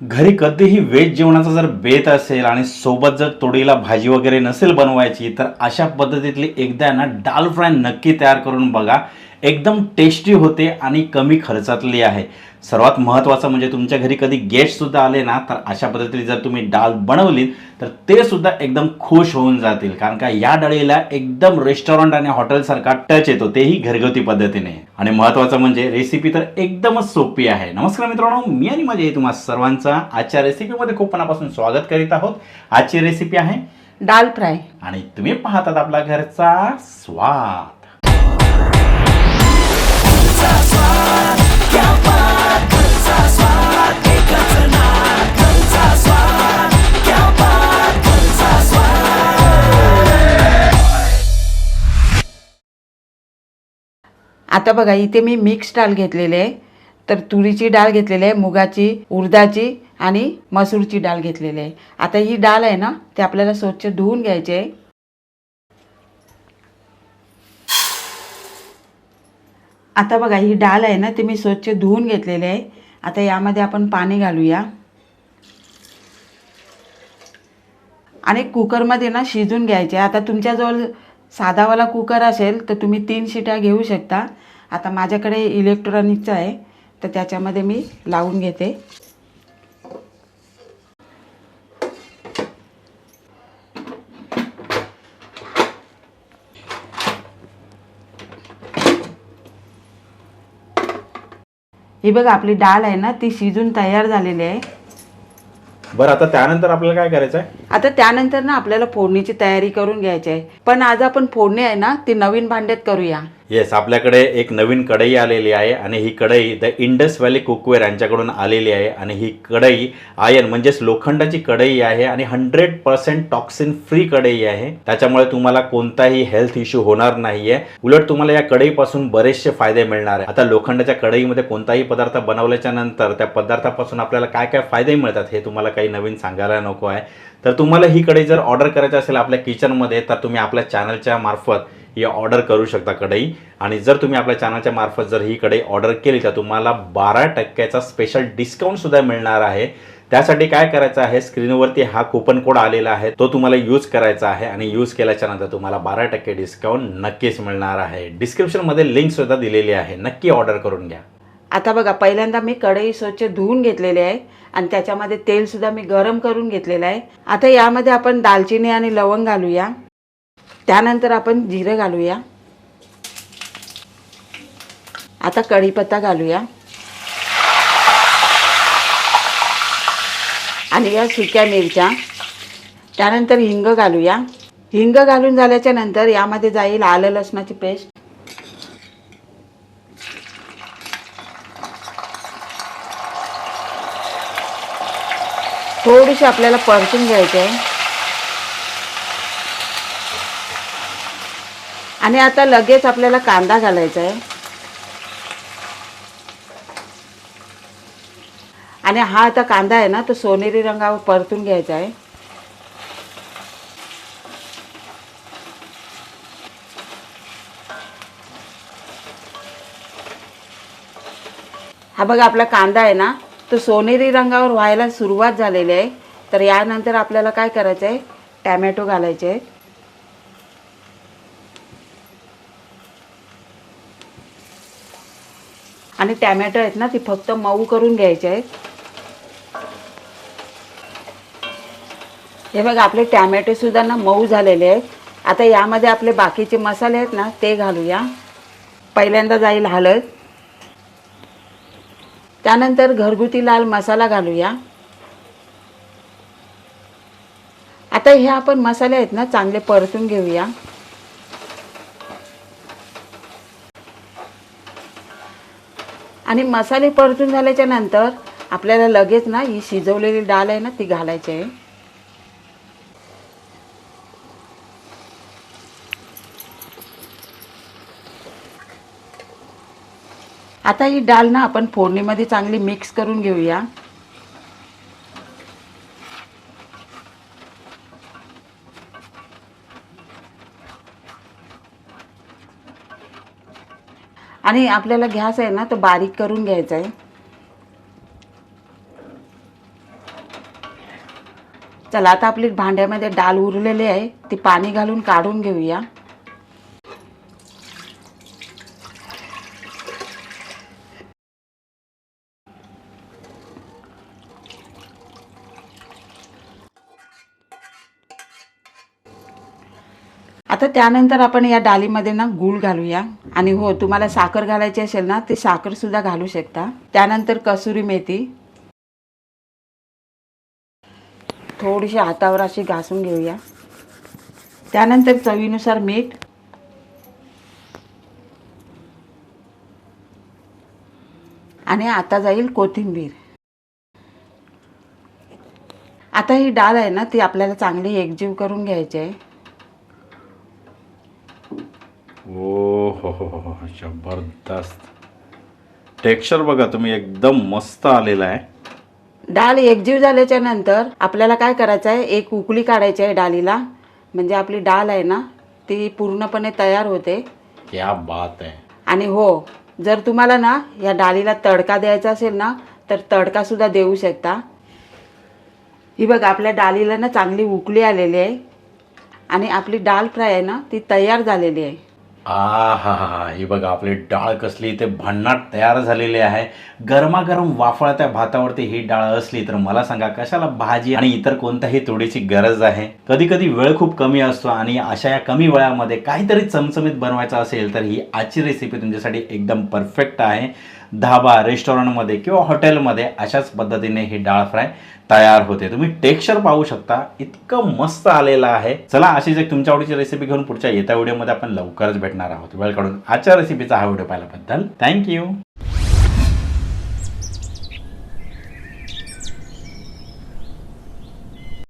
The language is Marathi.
घरी कधीही व्हेज जेवणाचा जर बेत असेल आणि सोबत जर तोडीला भाजी वगैरे नसेल बनवायची तर अशा पद्धतीतली एकदा ना डाल फ्राय नक्की तयार करून बघा. एकदम टेस्टी होते आणि कमी खर्चातली आहे. सर्वात महत्त्वाचं म्हणजे तुमच्या घरी कधी गेस्टसुद्धा आले ना तर अशा पद्धतीने जर तुम्ही डाळ बनवली तर ते सुद्धा एकदम खुश होऊन जातील. कारण का या डाळीला एकदम रेस्टॉरंट आणि हॉटेलसारखा टच येतो तेही घरगुती पद्धतीने. आणि महत्त्वाचं म्हणजे रेसिपी तर एकदमच सोपी आहे. नमस्कार मित्रांनो मी आणि माझे तुम्हा सर्वांचा आजच्या रेसिपीमध्ये खूप मनापासून स्वागत करीत आहोत. आजची रेसिपी आहे डाल फ्राय. आणि तुम्ही पाहतात आपला घरचा स्वाद. आता बघा इथे मी मिक्स डाळ घेतलेली आहे. तर तुरीची डाळ घेतलेली आहे मुगाची उडदाची आणि मसूरची डाळ घेतलेली आहे. आता ही डाळ आहे ना ते आपल्याला स्वच्छ धुवून घ्यायची आहे. आता बघा ही डाळ आहे ना ती मी स्वच्छ धुवून घेतलेली आहे. आता यामध्ये आपण पाणी घालूया. आणि कुकरमध्ये ना शिजून घ्यायचे. आता तुमच्याजवळ साधावाला कुकर असेल तर तुम्ही तीन शिट्या घेऊ शकता. आता माझ्याकडे इलेक्ट्रॉनिकचं आहे तर त्याच्यामध्ये मी लावून घेते. ही बघ आपली डाळ आहे ना ती शिजून तयार झालेली आहे. बरं आता त्यानंतर आपल्याला काय करायचं आहे आता त्यानंतर ना आपल्याला फोडणीची तयारी करून घ्यायची आहे. पण आज आपण फोडणी आहे ना ती नवीन भांड्यात करूया. येस आपल्याकडे एक नवीन कढई आलेली आहे आणि ही कढई द इंडस व्हॅली कुकवेअर यांच्याकडून आलेली आहे आणि ही कढई आयन म्हणजेच लोखंडाची कढई आहे आणि हंड्रेड पर्सेंट टॉक्सिन फ्री कढई आहे. त्याच्यामुळे तुम्हाला कोणताही हेल्थ इश्यू होणार नाहीये. उलट तुम्हाला या कढईपासून बरेचसे फायदे मिळणार आहे. आता लोखंडाच्या कढईमध्ये कोणताही पदार्थ बनवल्याच्या नंतर त्या पदार्थापासून आपल्याला काय काय फायदे मिळतात हे तुम्हाला काही नवीन सांगायला नको आहे. तर तुम्हाला ही कढई जर ऑर्डर करायची असेल आपल्या किचनमध्ये तर तुम्ही आपल्या चॅनलच्या मार्फत ही ऑर्डर करू शकता कढई. आणि जर तुम्ही आपल्या चॅनलच्या मार्फत जर ही कढई ऑर्डर केली तर तुम्हाला बारा टक्क्याचा स्पेशल डिस्काउंटसुद्धा मिळणार आहे. त्यासाठी काय करायचं आहे? स्क्रीनवरती हा कुपन कोड आलेला आहे. तो तुम्हाला यूज करायचा आहे आणि यूज केल्याच्यानंतर तुम्हाला बारा टक्के डिस्काउंट नक्कीच मिळणार आहे. डिस्क्रिप्शनमध्ये लिंक सुद्धा दिलेली आहे. नक्की ऑर्डर करून घ्या. आता बघा पहिल्यांदा मी कढई स्वच्छ धुवून घेतलेली आहे आणि त्याच्यामध्ये तेलसुद्धा मी गरम करून घेतलेलं आहे. आता यामध्ये आपण दालचिनी आणि लवंग घालूया. त्यानंतर आपण जिरं घालूया. आता कढीपत्ता घालूया. आणि या सुक्या मिरच्या. त्यानंतर हिंग घालूया. हिंग घालून झाल्याच्यानंतर यामध्ये जाईल आलं लसणाची पेस्ट. थोडीशी आपल्याला परतून घ्यायची आहे. आणि आता लगेच आपल्याला कांदा घालायचा आहे. आणि हा आता कांदा आहे ना तो सोनेरी रंगावर परतून घ्यायचा आहे. हा बघा आपला कांदा आहे ना तो सोनेरी रंगावर व्हायला सुरुवात झालेली आहे. तर यानंतर आपल्याला काय करायचं आहे? टॅमॅटो घालायचे आहेत. आणि टॅमॅटो आहेत ना ती फक्त मऊ करून घ्यायचे आहेत. हे बघा आपले टॅमॅटोसुद्धा ना मऊ झालेले आहेत. आता यामध्ये आपले बाकीचे मसाले आहेत ना ते घालूया. पहिल्यांदा जाईल हळद. त्यानंतर घरगुती लाल मसाला घालूया. आता हे आपण मसाले आहेत ना चांगले परतून घेऊया. आणि मसाले परतून झाल्याच्यानंतर आपल्याला लगेच ना ही शिजवलेली डाळ आहे ना ती घालायची आहे. आता ही डाळ ना आपण फोडणीमध्ये चांगली मिक्स करून घेऊया. आणि आपल्याला घ्यास आहे ना तो बारीक करून घ्यायचा आहे. चला आता आपली भांड्यामध्ये डाळ उरलेली आहे ती पाणी घालून काढून घेऊया. आता त्यानंतर आपण या डाळीमध्ये ना गूळ घालूया. आणि हो तुम्हाला साखर घालायची असेल ना ते साखर सुद्धा घालू शकता. त्यानंतर कसुरी मेथी. थोडीशी हातावर अशी घासून घेऊया. त्यानंतर चवीनुसार मीठ. आणि आता जाईल कोथिंबीर. आता ही डाळ आहे ना ती आपल्याला चांगली एकजीव करून घ्यायची आहे. ओ हो हो हो जबरदस्त. टेक्स्चर बघा तुम्ही एकदम मस्त आलेला आहे. डाळ एकजीव झाल्याच्यानंतर आपल्याला काय करायचं आहे एक उकळी काढायची आहे डाळीला. म्हणजे आपली डाळ आहे ना ती पूर्णपणे तयार होते. क्या बात आहे. आणि हो जर तुम्हाला ना या डाळीला तडका द्यायचा असेल ना तर तडका सुद्धा देऊ शकता. ही बघ आपल्या डाळीला ना चांगली उकळी आलेली आहे. आणि आपली डाळ फ्राय आहे ना ती तयार झालेली आहे. आ हा हा हा ही बघा आपली डाळ कसली ते भन्नाट तयार झालेली आहे. गरमागरम वाफळत्या भातावरती ही डाळ असली तर मला सांगा कशाला भाजी आणि इतर कोणत्याही तोडीची गरज आहे? कधी कधी वेळ खूप कमी असतो आणि अशा या कमी वेळामध्ये काहीतरी चमचमीत बनवायचं असेल तर ही आजची रेसिपी तुमच्यासाठी एकदम परफेक्ट आहे. धाबा रेस्टॉरंटमध्ये किंवा हॉटेलमध्ये अशाच पद्धतीने ही डाळ फ्राय तयार होते. तुम्ही टेक्स्चर पाहू शकता. इतकं मस्त आलेलं आहे. चला अशीच एक तुमच्या आवडीची रेसिपी घेऊन पुढच्या येत्या व्हिडिओमध्ये आपण लवकरच भेटणार आहोत. वेळ काढून आजच्या रेसिपीचा हा व्हिडिओ पाहिल्याबद्दल थँक्यू